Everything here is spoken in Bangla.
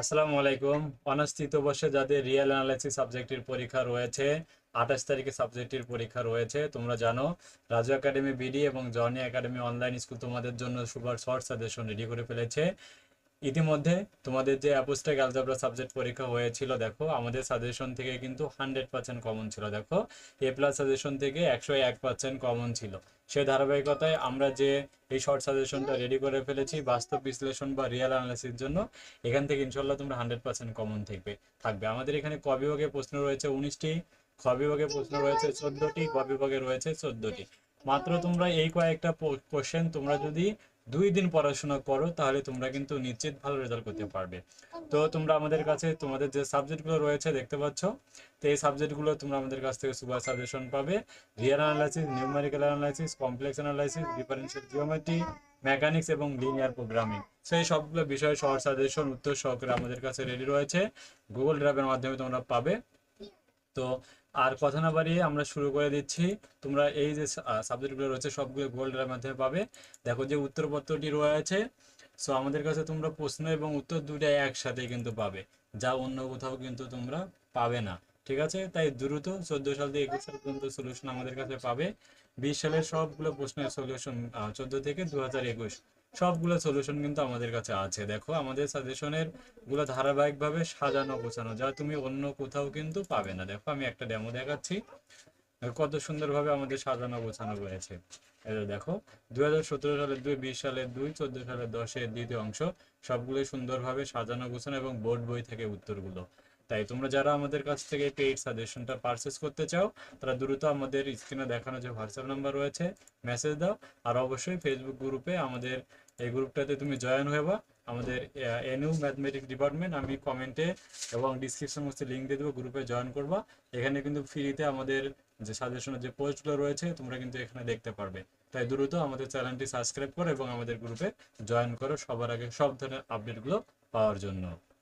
আসসালামু আলাইকুম। অনার্স তৃতীয় বর্ষে যাদের রিয়েল অ্যানালাইসিস সাবজেক্টের পরীক্ষা রয়েছে, আঠাশ তারিখে সাবজেক্টের পরীক্ষা রয়েছে, তোমরা জানো, রাজু একাডেমি বিডি এবং জনি একাডেমি অনলাইন স্কুল তোমাদের জন্য সুপার শর্ট সাজেশন রেডি করে ফেলেছে। ইতিমধ্যে তোমাদের যে অ্যাপোস্টেক অ্যালজাবরা সাবজেক্ট পরীক্ষা হয়েছিল, দেখো, আমাদের সাজেশন থেকে কিন্তু হান্ড্রেড পার্সেন্ট কমন ছিল, দেখো। এ প্লাস সাজেশন থেকে একশো এক পার্সেন্ট কমন ছিল। সেই ধারাবাহিকতায় আমরা যে এই শর্ট সাজেশনটা রেডি করে ফেলেছি, বাস্তব বিশ্লেষণ বা রিয়েল অ্যানালিসিস জন্য, এখান থেকে ইনশাল্লাহ তোমরা হান্ড্রেড পার্সেন্ট কমন থাকবে থাকবে। আমাদের এখানে ক বিভাগে প্রশ্ন রয়েছে উনিশটি, খ বিভাগে প্রশ্ন রয়েছে চোদ্দটি, গ বিভাগে রয়েছে চোদ্দটি। মাত্র তোমরা এই কয়েকটা কোশ্চেন তোমরা যদি দুই দিন পড়াশোনা করো তাহলে তোমরা কিন্তু নিশ্চিত ভালো রেজাল্ট করতে পারবে। তো তোমরা আমাদের কাছে তোমাদের যে সাবজেক্টগুলো রয়েছে দেখতে পাচ্ছ তো এই সাবজেক্টগুলো তোমরা আমাদের কাছ থেকে সুপার সাজেশন পাবে। Real analysis numerical analysis complex analysis differential geometry mechanics এবং লিনিয়ার প্রোগ্রামিং সেই সবগুলো বিষয়ে শর্ট সাজেশন উত্তর সহকারে আমাদের কাছে রেডি রয়েছে। গুগল ড্রাইভের মাধ্যমে তোমরা পাবে। তো আর কথা না বাড়িয়ে আমরা শুরু করে দিচ্ছি। তোমরা এই যে সাবজেক্টগুলো রয়েছে, সবগুলো গুগল ড্রাইভের মাধ্যমে পাবে। দেখো যে উত্তরপত্রটি রয়েছে। সো আমাদের কাছে তোমরা প্রশ্ন এবং উত্তর দুটাই একসাথে কিন্তু পাবে। যা অন্য কোথাও কিন্তু তোমরা পাবে না। ঠিক আছে? তাই দ্রুত চোদ্দ সাল থেকে একুশ সাল পর্যন্ত সলিউশন আমাদের কাছে পাবে। বিশ সালের সবগুলো প্রশ্নের সলিউশন চোদ্দ থেকে দু হাজার একুশ। সবগুলো সলিউশন কিন্তু আমাদের কাছে আছে। দেখো, আমাদের সাজেশনেরগুলো ধারাবাহিকভাবে সাজানো, গোছানো, যা তুমি অন্য কোথাও কিন্তু পাবে না। দেখো, আমি একটা ডেমো দেখাচ্ছি। কত সুন্দরভাবে আমাদের সাজানো, গোছানো রয়েছে দেখো দুই হাজার সতেরো সালের দুই, বিশ সালের দুই, চোদ্দ সালের দশের দ্বিতীয় অংশ, সবগুলোই সুন্দরভাবে সাজানো, গোছানো এবং বোর্ড বই থেকে উত্তরগুলো। তাই তোমরা যারা আমাদের কাছ থেকে পেইড সাজেশনটা পারচেস করতে চাও, তারা দ্রুত আমাদের স্ক্রিনে দেখানো যে হোয়াটসঅ্যাপ নাম্বার রয়েছে মেসেজ দাও। আর অবশ্যই ফেসবুক গ্রুপে আমাদের এই গ্রুপটাতে তুমি জয়েন হয়ে বা আমাদের এনইউ ম্যাথমেটিক্স ডিপার্টমেন্ট আমি কমেন্টে এবং ডিসক্রিপশন মধ্যে লিঙ্ক দিয়ে দেবো গ্রুপে জয়েন করবা। এখানে কিন্তু ফ্রিতে আমাদের যে সাজেশনের যে পোস্টগুলো রয়েছে, তোমরা কিন্তু এখানে দেখতে পারবে। তাই দ্রুত আমাদের চ্যানেলটি সাবস্ক্রাইব করো এবং আমাদের গ্রুপে জয়েন করো সবার আগে সব ধরনের আপডেটগুলো পাওয়ার জন্য।